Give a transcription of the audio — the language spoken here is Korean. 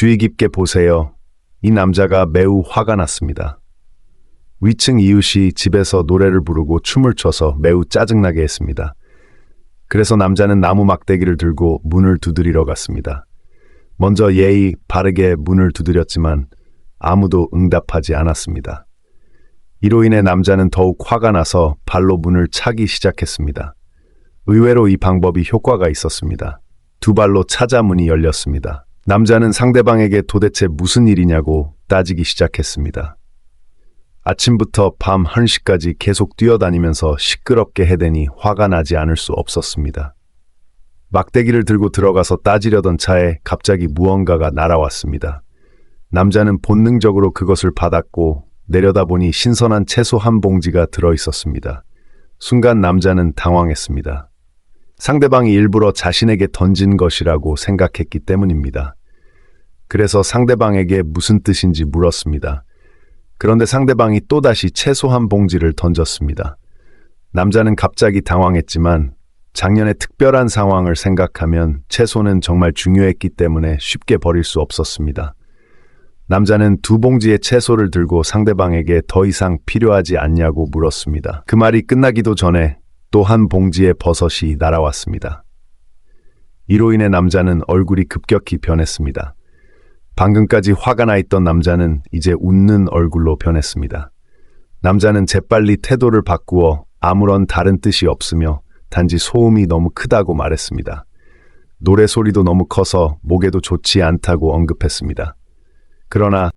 주의 깊게 보세요. 이 남자가 매우 화가 났습니다. 위층 이웃이 집에서 노래를 부르고 춤을 춰서 매우 짜증나게 했습니다. 그래서 남자는 나무 막대기를 들고 문을 두드리러 갔습니다. 먼저 예의 바르게 문을 두드렸지만 아무도 응답하지 않았습니다. 이로 인해 남자는 더욱 화가 나서 발로 문을 차기 시작했습니다. 의외로 이 방법이 효과가 있었습니다. 두 발로 찾아 문이 열렸습니다. 남자는 상대방에게 도대체 무슨 일이냐고 따지기 시작했습니다. 아침부터 밤 1시까지 계속 뛰어다니면서 시끄럽게 해대니 화가 나지 않을 수 없었습니다. 막대기를 들고 들어가서 따지려던 차에 갑자기 무언가가 날아왔습니다. 남자는 본능적으로 그것을 받았고 내려다보니 신선한 채소 한 봉지가 들어 있었습니다. 순간 남자는 당황했습니다. 상대방이 일부러 자신에게 던진 것이라고 생각했기 때문입니다. 그래서 상대방에게 무슨 뜻인지 물었습니다. 그런데 상대방이 또다시 채소 한 봉지를 던졌습니다. 남자는 갑자기 당황했지만 작년의 특별한 상황을 생각하면 채소는 정말 중요했기 때문에 쉽게 버릴 수 없었습니다. 남자는 두 봉지의 채소를 들고 상대방에게 더 이상 필요하지 않냐고 물었습니다. 그 말이 끝나기도 전에 또 한 봉지의 버섯이 날아왔습니다. 이로 인해 남자는 얼굴이 급격히 변했습니다. 방금까지 화가 나 있던 남자는 이제 웃는 얼굴로 변했습니다. 남자는 재빨리 태도를 바꾸어 아무런 다른 뜻이 없으며 단지 소음이 너무 크다고 말했습니다. 노래 소리도 너무 커서 목에도 좋지 않다고 언급했습니다. 그러나